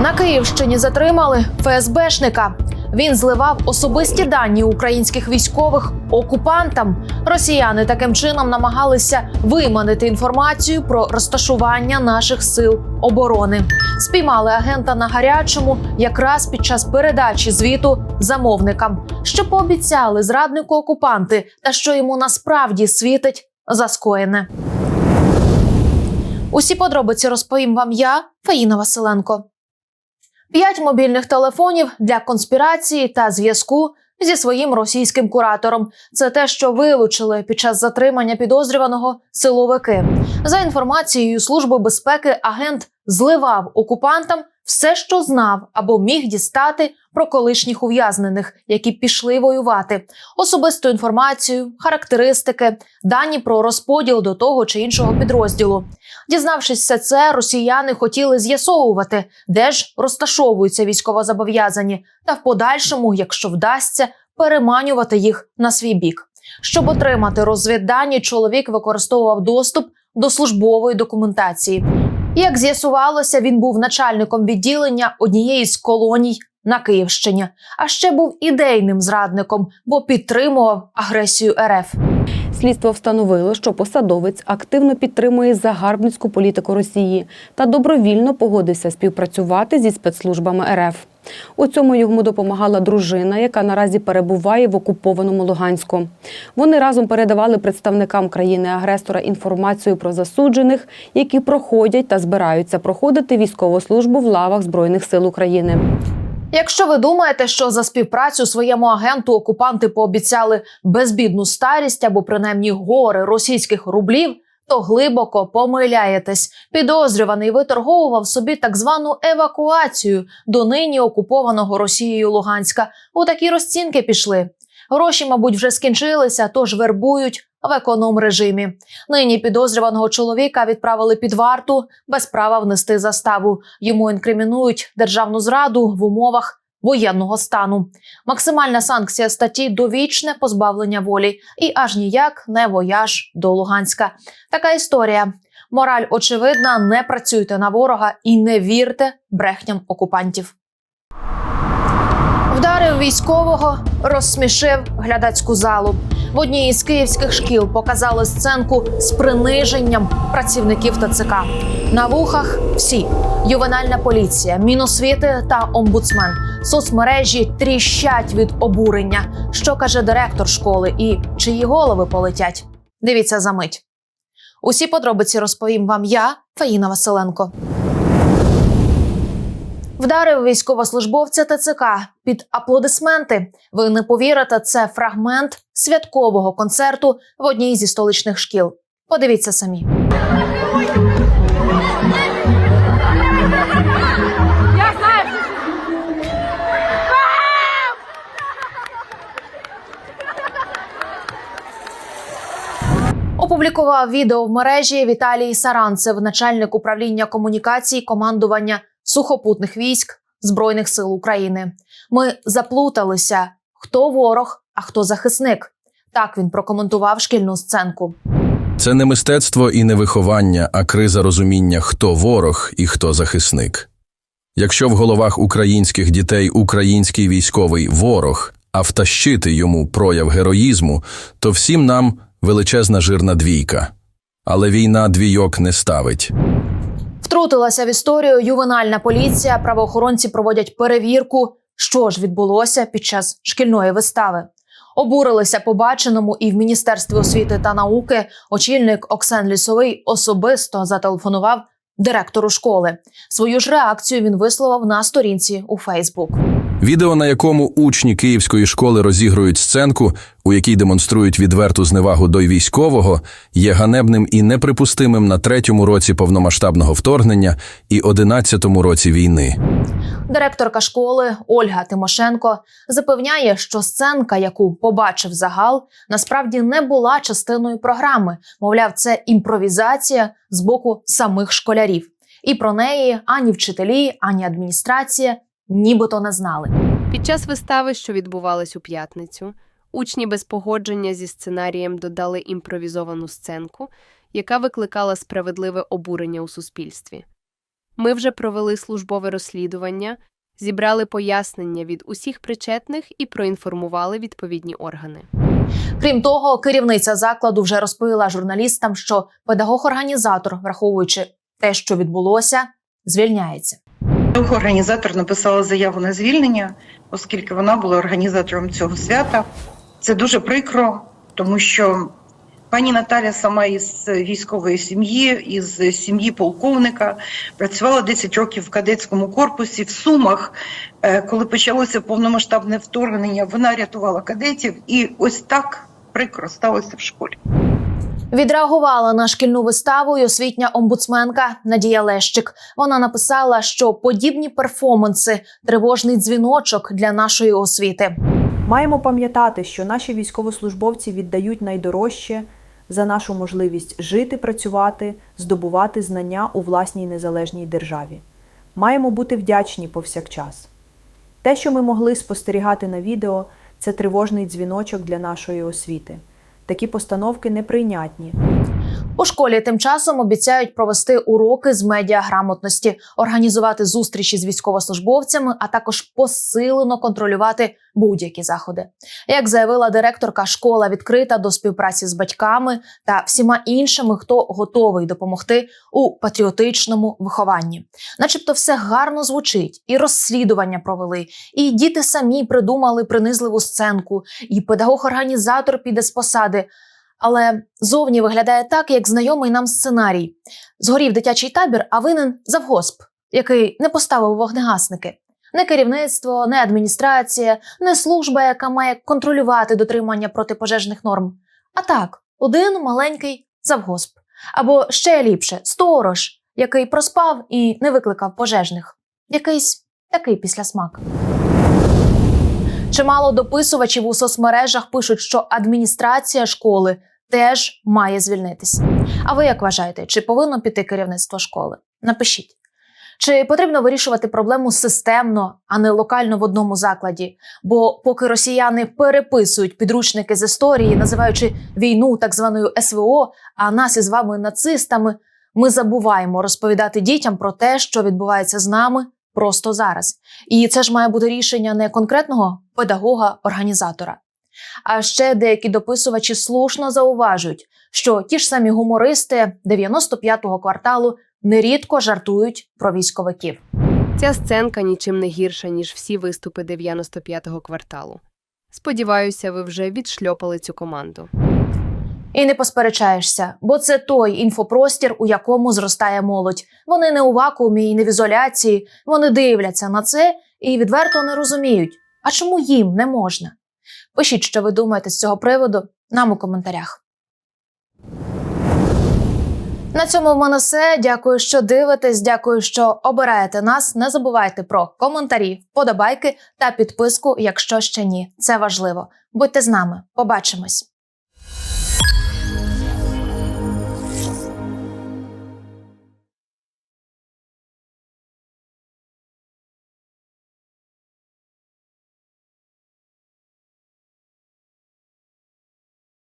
На Київщині затримали ФСБшника. Він зливав особисті дані українських військових окупантам. Росіяни таким чином намагалися виманити інформацію про розташування наших сил оборони. Спіймали агента на гарячому якраз під час передачі звіту замовникам, що пообіцяли зраднику окупанти, та що йому насправді світить за скоєне. Усі подробиці розповім вам я, Фаїна Василенко. П'ять мобільних телефонів для конспірації та зв'язку зі своїм російським куратором. Це те, що вилучили під час затримання підозрюваного силовики. За інформацією Служби безпеки, агент зливав окупантам все, що знав або міг дістати про колишніх ув'язнених, які пішли воювати, особисту інформацію, характеристики, дані про розподіл до того чи іншого підрозділу. Дізнавшись все це, росіяни хотіли з'ясовувати, де ж розташовуються військовозобов'язані, та в подальшому, якщо вдасться, переманювати їх на свій бік. Щоб отримати розвіддані, чоловік використовував доступ до службової документації. Як з'ясувалося, він був начальником відділення однієї з колоній на Київщині, а ще був ідейним зрадником, бо підтримував агресію РФ. Слідство встановило, що посадовець активно підтримує загарбницьку політику Росії та добровільно погодився співпрацювати зі спецслужбами РФ. У цьому йому допомагала дружина, яка наразі перебуває в окупованому Луганську. Вони разом передавали представникам країни-агресора інформацію про засуджених, які проходять та збираються проходити військову службу в лавах Збройних сил України. Якщо ви думаєте, що за співпрацю своєму агенту окупанти пообіцяли безбідну старість або принаймні гори російських рублів, то глибоко помиляєтесь. Підозрюваний виторговував собі так звану евакуацію до нині окупованого Росією Луганська. У такі розцінки пішли. Гроші, мабуть, вже скінчилися, тож вербують в економ режимі. Нині підозрюваного чоловіка відправили під варту без права внести заставу. Йому інкримінують державну зраду в умовах воєнного стану. Максимальна санкція статті довічне позбавлення волі і аж ніяк не вояж до Луганська. Така історія. Мораль очевидна: не працюйте на ворога і не вірте брехням окупантів. Вдарив військового, розсмішив глядацьку залу. В одній із київських шкіл показали сценку з приниженням працівників ТЦК. На вухах всі ювенальна поліція, міносвіти та омбудсмен. Соцмережі тріщать від обурення. Що каже директор школи і чиї голови полетять? Дивіться за мить. Усі подробиці розповім вам я, Фаїна Василенко. Вдарив військовослужбовця ТЦК під аплодисменти. Ви не повірите, це фрагмент святкового концерту в одній зі столичних шкіл. Подивіться самі. Опублікував відео в мережі Віталій Саранцев, начальник управління комунікацій командування сухопутних військ Збройних сил України. Ми заплуталися, хто ворог, а хто захисник. Так він прокоментував шкільну сценку. Це не мистецтво і не виховання, а криза розуміння, хто ворог і хто захисник. Якщо в головах українських дітей український військовий ворог, а втащити йому прояв героїзму, то всім нам величезна жирна двійка. Але війна двійок не ставить. Втрутилася в історію ювенальна поліція. Правоохоронці проводять перевірку, що ж відбулося під час шкільної вистави. Обурилися побаченому і в міністерстві освіти та науки. Очільник Оксен Лісовий особисто зателефонував директору школи. Свою ж реакцію він висловив на сторінці у Фейсбук. Відео, на якому учні київської школи розігрують сценку, у якій демонструють відверту зневагу до військового, є ганебним і неприпустимим на третьому році повномасштабного вторгнення і одинадцятому році війни. Директорка школи Ольга Тимошенко запевняє, що сценка, яку побачив загал, насправді не була частиною програми. Мовляв, це імпровізація з боку самих школярів. І про неї ані вчителі, ані адміністрація нібито не знали. Під час вистави, що відбувалась у п'ятницю, учні без погодження зі сценарієм додали імпровізовану сценку, яка викликала справедливе обурення у суспільстві. Ми вже провели службове розслідування, зібрали пояснення від усіх причетних і проінформували відповідні органи. Крім того, керівниця закладу вже розповіла журналістам, що педагог-організатор, враховуючи те, що відбулося, звільняється. Організатор написала заяву на звільнення, оскільки вона була організатором цього свята. Це дуже прикро, тому що пані Наталя сама із військової сім'ї, із сім'ї полковника, працювала 10 років в кадетському корпусі в Сумах. Е, Коли почалося повномасштабне вторгнення, вона рятувала кадетів, і ось так прикро сталося в школі. Відреагувала на шкільну виставу й освітня омбудсменка Надія Лещик. Вона написала, що подібні перформанси тривожний дзвіночок для нашої освіти. Маємо пам'ятати, що наші військовослужбовці віддають найдорожче за нашу можливість жити, працювати, здобувати знання у власній незалежній державі. Маємо бути вдячні повсякчас. Те, що ми могли спостерігати на відео, це тривожний дзвіночок для нашої освіти. Такі постановки неприйнятні. У школі тим часом обіцяють провести уроки з медіаграмотності, організувати зустрічі з військовослужбовцями, а також посилено контролювати будь-які заходи. Як заявила директорка, школа відкрита до співпраці з батьками та всіма іншими, хто готовий допомогти у патріотичному вихованні. Начебто, все гарно звучить, і розслідування провели, і діти самі придумали принизливу сценку, і педагог-організатор піде з посади. Але зовні виглядає так, як знайомий нам сценарій: згорів дитячий табір, а винен завгосп, який не поставив вогнегасники. Не керівництво, не адміністрація, не служба, яка має контролювати дотримання протипожежних норм. А так, один маленький завгосп. Або ще ліпше сторож, який проспав і не викликав пожежних. Якийсь такий післясмак. Чимало дописувачів у соцмережах пишуть, що адміністрація школи теж має звільнитись. А ви як вважаєте, чи повинно піти керівництво школи? Напишіть. Чи потрібно вирішувати проблему системно, а не локально в одному закладі? Бо поки росіяни переписують підручники з історії, називаючи війну так званою СВО, а нас із вами нацистами, ми забуваємо розповідати дітям про те, що відбувається з нами просто зараз. І це ж має бути рішення не конкретного педагога-організатора. А ще деякі дописувачі слушно зауважують, що ті ж самі гумористи 95-го кварталу нерідко жартують про військовиків. Ця сценка нічим не гірша, ніж всі виступи 95-го кварталу. Сподіваюся, ви вже відшльопали цю команду. І не посперечаєшся, бо це той інфопростір, у якому зростає молодь. Вони не у вакуумі і не в ізоляції, вони дивляться на це і відверто не розуміють, а чому їм не можна. Пишіть, що ви думаєте з цього приводу нам у коментарях. На цьому в мене все. Дякую, що дивитесь. Дякую, що обираєте нас. Не забувайте про коментарі, вподобайки та підписку, якщо ще ні. Це важливо. Будьте з нами. Побачимось.